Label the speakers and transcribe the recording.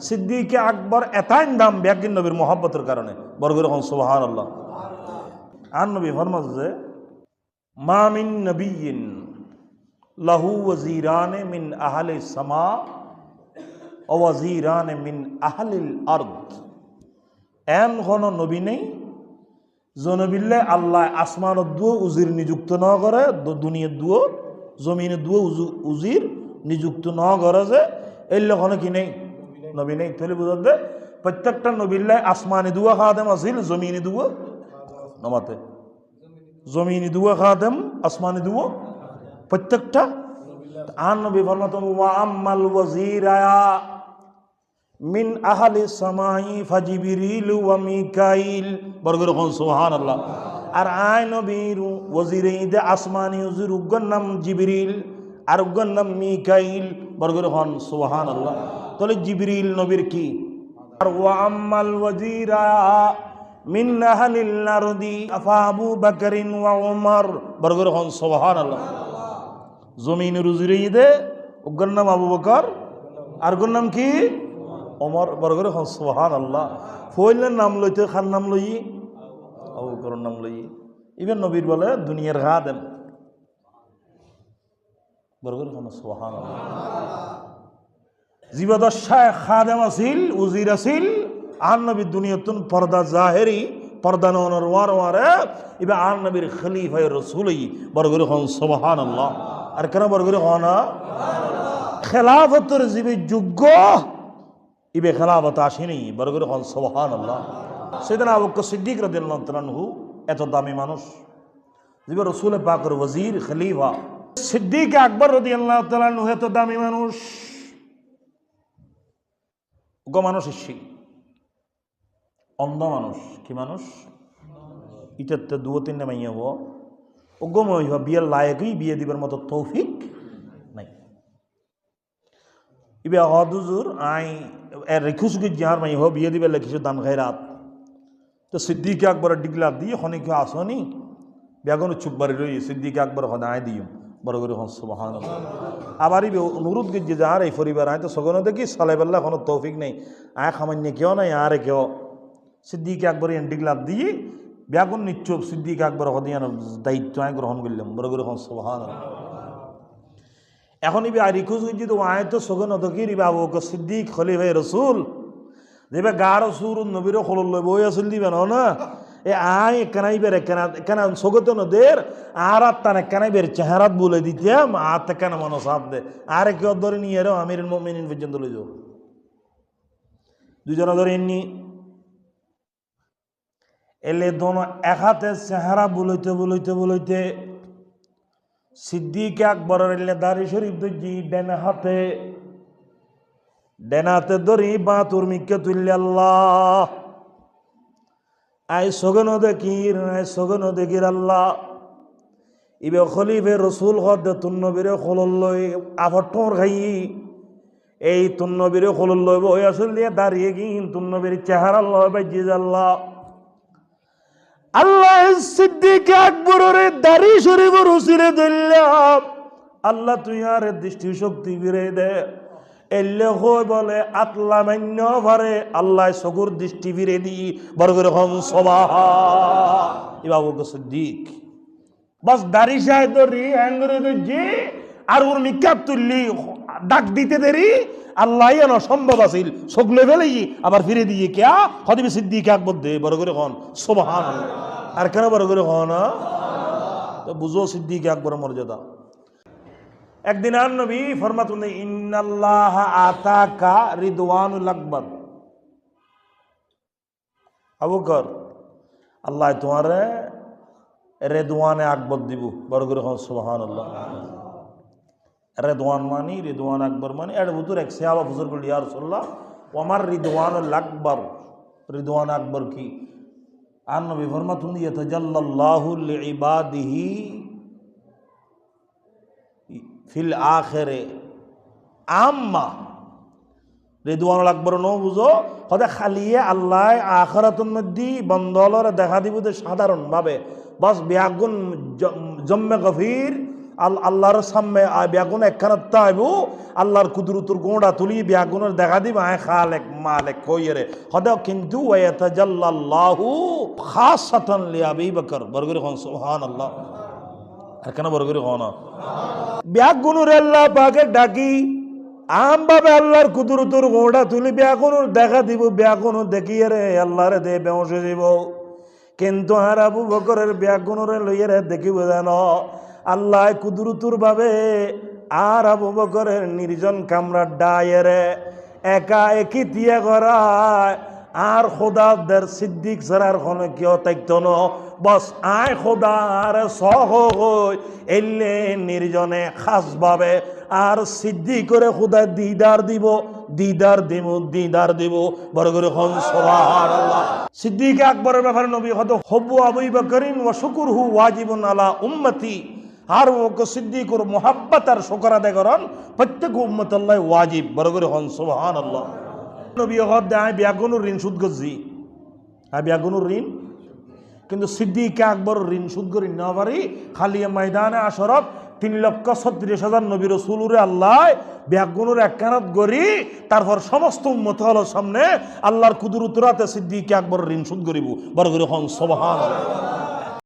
Speaker 1: সিদ্দিকে আকবর এতাইন দাম ব্যাগিন নবীর মোহাব্বতের কারণে। বরগুর হন সুবাহান আল্লাহ আর নবী ফরমাজ যে মামিন নবীন লাহু ওয়াজিরানে মিন আহলে সামা ওয়াজিরানে মিন আহলিল আরদ। এন কোন নবী নেই জনবিল্লে আল্লাহ আসমানত দুয়ো উজির নিযুক্ত ন করে দুনিয়ার দুও জমিনে দুও উজু- উজির নিযুক্ত ন করে যে এই লক্ষণে কি নেই? নবী নেই। তাহলে বুঝার দে প্রত্যেকটা নবিল্লে আসমানি দুয়া খাদেম আছিল জমিনি দুয়া নমাতে। জমিনি দুয়া খাদেম, আসমানি দুয়া প্রত্যেকটা। আন নবী ফরমাতন, ওয়া আম্মাল ওয়াজিরা মিন আহালি সামাই ফাজিবিরিল ওয়া মিকাইল। বর্গের কোন সুবহানাল্লাহ। আর আয় নবীর ওয়াজিরে আসমানি হুজুর উগ্গর নাম জিবরিল, আর উগ্গর নাম মিকাইল। বর্গের হন, সুবহানাল্লাহ। তাহলে জিবরিল নবীর কি? আর ওয়া আম্মাল ওয়াজিরা মিন আহালিল নারদি আফা আবু বাকরিন ওয়া উমর। বর্গের হন, সুবহানাল্লাহ। জমিন রুজিরে ঈদে উগ্গর নাম আবু বকর আর গুর নাম কি? অমর বরগর হন সোহান আল্লাহ ফইলের নাম লইতে খান নাম লই আবু বকর নাম লই। ইবেন নবীর বলে, দুনিয়ার দেন বরগর হন সোহান আল্লাহ জীবদশায় খাদেম আছিল উজির আছিল আন নবী দুনিয়াতুন পর্দা জাহেরি, পর্দা নওয়ার ওয়ার ওয়ারে ইবে আন নবীর খলিফায় রসুলই বরগর হন সোহান আল্লাহ আর কেন বরগর হন? খেলাফতের জীবে যোগ্য ইবে খেলাফত আসেনি বরগর হন সোহান আল্লাহ সেদিন আবক্ক সিদ্দিক রদিল্লাহু এত দামি মানুষ, যিনি রসুল পাকর ওজির খলিফা। সিদ্দিক আকবর রদি আল্লাহ তালু এত দামি মানুষ। গ মানুষ ইসি অন্ধ মানুষ, কি মানুষ? ইটাতে দু তিনটা মাইয়া হব অজ্ঞময় হওয়া বিয়ের লায়কই বিয়ে দিবার মতো তৌফিক নাই। ইবে হদুজুর আই এর রেখুসুকি যাহার মাই হো বিয়ে দিবে লেখিস দান খাইরাত তো সিদ্দিকে আকবর ডিগলা দিয়ে খনিক আসনি বেগুন চুপবারি রই সিদ্দিকে আকবর হদায় দিম বড় করে হন আবার অনুরোধ গিয়ে যাহার এই পরিবার আয় তো দেখি সালাইবাল্লাহ কোনো তৌফিক নেই। আয় খামান্য কেউ নাই আরে কেউ। সিদ্দিকে আকবর এন ডিগলা দিয়ে বেগুন নিচ্ছুপ সিদ্দিকে আকবর হদিয়ান দায়িত্ব আয় গ্রহণ করলাম, বড় করে হন এখন ইবি আর রিখুজ যদি আয় তো সগন ইবে আবু বকর সিদ্দিক খলিফায়ে রসুল। যেবে গার সুর নবীর খলল লই বই আসল দিবে না? এ আয় কেনাই বের কেনা কেনা সগত নদের আর আর তানে কেনাই বের চেহারাত বলে দিতাম, আর তে কেন মানুষ হাত দে আর কেউ ধরে নিয়ে এরো আমির মিনিন পর্যন্ত লই যাও। দুজনে ধরে এমনি। এলে দোনো এক হাতে চেহারা বলইতে বলইতে বলইতে সিদ্দিক আকবরের এলে দাড়ি শরীফ দর্জি ডেনে হাতে। ডেনাতে ধরি বা তোর মিকে তুললে আল্লাহ। আই সগন দেখির আই সগন দেখির আল্লাহ। ইবে খলিফে রসুল হদ তুন্নবীরে খোলল লই আফটর খাই। এই তুন্নবীরে খোলল লইব ওই আসল দিয়ে দাঁড়িয়ে গিন তুন্নবীর চেহারা বাজি আল্লাহ। আল্লাহ সিদ্দিক আকবরের দাড়ি শরীফ রসিরে দিল্লাম আল্লাহ তুই আর দৃষ্টি শক্তি ফিরে দে। এলে হই বলে, আতলা মান্য ভারে আল্লাহ চকুর দৃষ্টি ফিরে দি বড় করে হম সবাহা। ইবাবু সিদ্দিক, বাস দাড়ি সাহেব ধরি হ্যাঙ্গরে যে আর ওর নিকাপ তুললি, ডাক দিতে দেরি, আল্লাহ এন সম্ভব আছিল। সগলে ফেলেই আবার ফিরে দিয়ে কেয়া হদিবি সিদ্দিক আকবর দে বড় করে হন সোবাহান আর কেন বড় করে হন তো বুঝো সিদ্দিক আকবর মর্যাদা। একদিন আর নবী ফরমাতুন ইন্নাল্লাহ আতাকা রিদওয়ানুল আকবর। আবু কর আল্লাহ তোমারে রেদওয়ানে আকবর দিব। বড় করে হন সুবহান আল্লাহ রেদওয়ান মানি, রিদওয়ান আকবর মানি? এর বুতুর এক সেবা ফুজুর বলি ইয়া রাসূলুল্লাহ, ওমার রিদওয়ানুল আকবর। রিদওয়ান আকবর কি? আর নবী ফরমাতুন ইয়াতাজাল্লাল্লাহু লিইবাদিহি ফিল আখেরে। আম্মা রেদুয়ানুল আকবর নো বুঝো হতে খালিয়ে আল্লাহ আখরাতুন মধ্যে বন্দলর দেখা দিব সাধারণভাবে। বাস বিয়াগুন জম্মে গভীর আল, আল্লাহর সামনে ব্যাগুন একখানাত তাইবু, আল্লাহর কুদরতুর গোঁড়া তুলি ব্যাগুনের দেখা দিব, আয় খালেক মালেক কইরে হদেও কিন্তু ওয়াতাজাল্লাল্লাহু খাসাতান লিআবি বকর। বরগরি সুবহানাল্লাহ। আর কেন বরগরি খান ব্যাগুনের আল্লাহ পাকে ডাকি, আম ভাবে আল্লাহর কুদরতুর গোঁড়া তুলি ব্যাগুনের দেখা দিব ব্যাগুন দেখিয়ে রে, আল্লাহরে দে বেঁসে দিব। কিন্তু আর আবু বকরের ব্যাগুনরে লইয়ারে দেখিব যেন আল্লাহ কুদরতুর ভাবে আর আবু বকরের নির্জন কামরা ডায়েরে একা একই দিয়া করায় আর খোদাদের সিদ্দিক সারার কোনো কেউ তাইতো ন? বস আয় খোদা আর সহ এলে নির্জনে খাস ভাবে আর সিদ্ধি করে খোদা দিদার দিব দিদার দিব দিদার দিব। বড় করে হন সোহার সিদ্দিক আকবরের ব্যাপারে নবী হত হব্বু আবু বকরিন ও শুকুর হু ওয়াজিবুন আলা উম্মতি। আর ওকে সিদ্দিকুর মোহাব্বত আর শোকর আদায় করন প্রত্যেক উম্মত আল্লাহ ওয়াজিব। বড় করে হন সোহান আল্লাহ নবী হদ দেয় ব্যাগুনুর ঋণ সুদ করছি। হ্যাঁ ব্যাগুনুর ঋণ। কিন্তু সিদ্দিক আকবর ঋণ সুদ করি না পারি। খালি ময়দানে আসরত তিন লক্ষ ছত্রিশ হাজার নবী রসুলুরে আল্লাহ ব্যাগুনুর একখানাত গড়ি তারপর সমস্ত উন্মত হল সামনে আল্লাহর কুদুর উত্তরাতে সিদ্দিক আকবর ঋণ সুদ করিব। বড় করে হন সোবাহান